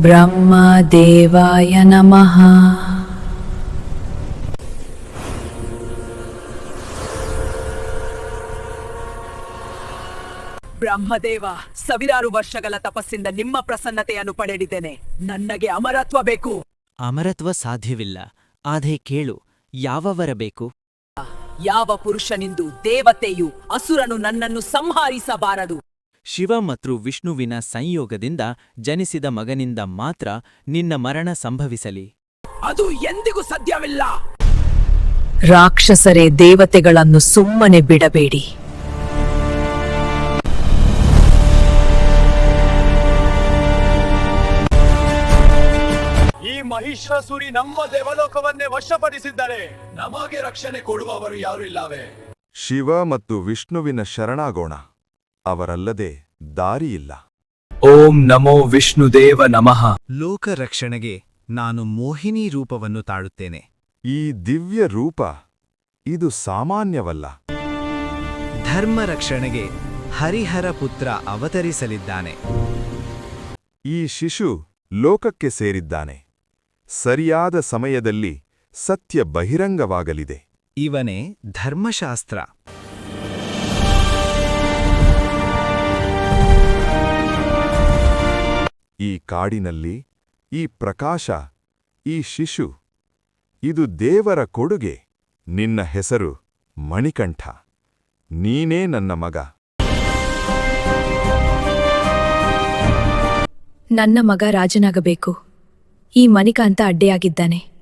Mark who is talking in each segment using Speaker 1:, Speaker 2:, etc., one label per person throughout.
Speaker 1: ಬ್ರಹ್ಮ ದೇವಾಯ ನಮಃ
Speaker 2: ಬ್ರಹ್ಮದೇವ ಸಾವಿರಾರು ವರ್ಷಗಳ ತಪಸ್ಸಿಂದ ನಿಮ್ಮ ಪ್ರಸನ್ನತೆಯನ್ನು ಪಡೆದಿದ್ದೇನೆ. ನನಗೆ ಅಮರತ್ವ ಬೇಕು.
Speaker 3: ಅಮರತ್ವ ಸಾಧ್ಯವಿಲ್ಲ. ಆದೆ ಕೇಳು ಯಾವವರ ಬೇಕು?
Speaker 2: ಯಾವ ಪುರುಷನಿಂದು ದೇವತೆಯು ಅಸುರನು ನನ್ನನ್ನು ಸಂಹರಿಸಬಾರದು.
Speaker 3: ಶಿವ ಮತ್ತು ವಿಷ್ಣುವಿನ ಸಂಯೋಗದಿಂದ ಜನಿಸಿದ ಮಗನಿಂದ ಮಾತ್ರ ನಿನ್ನ ಮರಣ ಸಂಭವಿಸಲಿ.
Speaker 2: ಅದು ಎಂದಿಗೂ ಸಾಧ್ಯವಿಲ್ಲ.
Speaker 1: ರಾಕ್ಷಸರೇ ದೇವತೆಗಳನ್ನು ಸುಮ್ಮನೆ ಬಿಡಬೇಡಿ.
Speaker 4: ಈ ಮಹಿಷಾಸುರಿ ನಮ್ಮ ದೇವಲೋಕವನ್ನೇ ವಶಪಡಿಸಿದ್ದಾರೆ ನಮಗೆ ರಕ್ಷಣೆ ಕೊಡುವವರು ಯಾರು ಇಲ್ಲವೇ?
Speaker 5: ಶಿವ ಮತ್ತು ವಿಷ್ಣುವಿನ ಶರಣಾಗೋಣ. ಅವರಲ್ಲದೆ ದಾರಿಯಿಲ್ಲ.
Speaker 4: ಓಂ ನಮೋ ವಿಷ್ಣುದೇವ ನಮಃ.
Speaker 6: ಲೋಕ ರಕ್ಷಣೆಗೆ ನಾನು ಮೋಹಿನಿ ರೂಪವನ್ನು ತಾಳುತ್ತೇನೆ.
Speaker 5: ಈ ದಿವ್ಯ ರೂಪ ಇದು ಸಾಮಾನ್ಯವಲ್ಲ.
Speaker 6: ಧರ್ಮ ರಕ್ಷಣೆಗೆ ಹರಿಹರ ಪುತ್ರ ಅವತರಿಸಲಿದ್ದಾನೆ.
Speaker 5: ಈ ಶಿಶು ಲೋಕಕ್ಕೆ ಸೇರಿದ್ದಾನೆ. ಸರಿಯಾದ ಸಮಯದಲ್ಲಿ ಸತ್ಯ ಬಹಿರಂಗವಾಗಲಿದೆ.
Speaker 6: ಇವನೇ ಧರ್ಮಶಾಸ್ತ್ರ.
Speaker 5: ಕಾಡಿನಲ್ಲಿ ಈ ಪ್ರಕಾಶ ಈ ಶಿಶು ಇದು ದೇವರ ಕೊಡುಗೆ ನಿನ್ನ ಹೆಸರು ಮಣಿಕಂಠ. ನೀನೇ ನನ್ನ ಮಗ.
Speaker 1: ನನ್ನ ಮಗ ರಾಜನಾಗಬೇಕು. ಈ ಮಣಿಕಾಂತ ಅಡ್ಡೆಯಾಗಿದ್ದಾನೆ.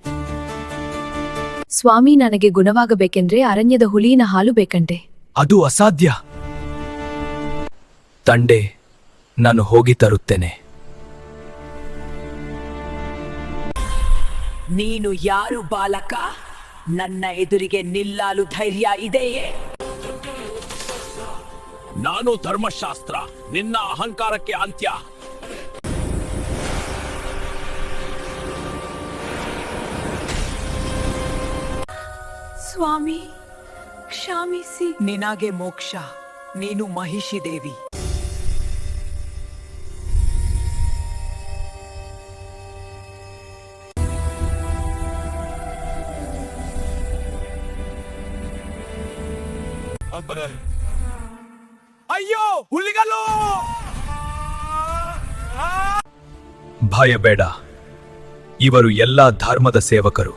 Speaker 1: ಸ್ವಾಮಿ ನನಗೆ ಗುಣವಾಗಬೇಕೆಂದ್ರೆ ಅರಣ್ಯದ ಹುಲಿಯಿನ ಹಾಲು ಬೇಕಂತೆ.
Speaker 4: ಅದು ಅಸಾಧ್ಯ. ತಂಡೆ ನಾನು ಹೋಗಿ ತರುತ್ತೇನೆ.
Speaker 2: ನೀನು ಯಾರು ಬಾಲಕ? ನನ್ನ ಎದುರಿಗೆ ನಿಲ್ಲಲು ಧೈರ್ಯ ಇದೆಯೇ?
Speaker 4: ನಾನು ಧರ್ಮಶಾಸ್ತ್ರ. ನಿನ್ನ ಅಹಂಕಾರಕ್ಕೆ ಅಂತ್ಯ.
Speaker 1: ಸ್ವಾಮಿ ಕ್ಷಮಿಸಿ.
Speaker 2: ನಿನಗೆ ಮೋಕ್ಷ. ನೀನು ಮಹಿಷಿ ದೇವಿ.
Speaker 4: ಅಯ್ಯೋ ಹುಲ್ಲಿಗಲ್ಲು ಭಯ ಬೇಡ. ಇವರು ಎಲ್ಲ ಧರ್ಮದ ಸೇವಕರು.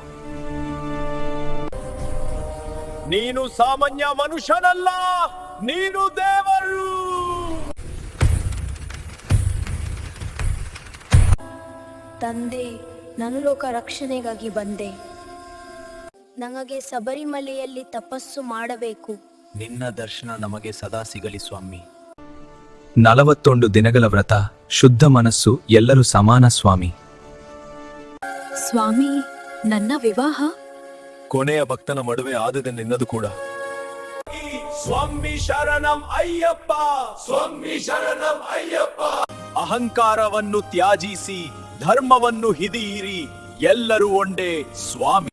Speaker 4: ನೀನು ಸಾಮಾನ್ಯ ಮನುಷ್ಯನಲ್ಲ ನೀನು ದೇವರು!
Speaker 7: ತಂದೆ ನಾನು ಲೋಕ ರಕ್ಷಣೆಗಾಗಿ ಬಂದೆ. ನನಗೆ ಶಬರಿಮಲೆಯಲ್ಲಿ ತಪಸ್ಸು ಮಾಡಬೇಕು.
Speaker 4: ನಿನ್ನ ದರ್ಶನ ನಮಗೆ ಸದಾ ಸಿಗಲಿ ಸ್ವಾಮಿ. ನಲವತ್ತೊಂದು ದಿನಗಳ ವ್ರತ ಶುದ್ಧ ಮನಸ್ಸು ಎಲ್ಲರೂ ಸಮಾನ ಸ್ವಾಮಿ.
Speaker 1: ಸ್ವಾಮಿ ನನ್ನ ವಿವಾಹ?
Speaker 4: ಕೊನೆಯ ಭಕ್ತನ ಮಡುವೆ ಆದದೆ ನಿನ್ನದು ಕೂಡ. ಸ್ವಾಮಿ ಶರಣಂ ಅಯ್ಯಪ್ಪ ಸ್ವಾಮಿ ಶರಣಂ ಅಯ್ಯಪ್ಪ. ಅಹಂಕಾರವನ್ನು ತ್ಯಾಜಿಸಿ ಧರ್ಮವನ್ನು ಹಿದಿಯಿರಿ ಎಲ್ಲರೂ ಒಂದೇ ಸ್ವಾಮಿ.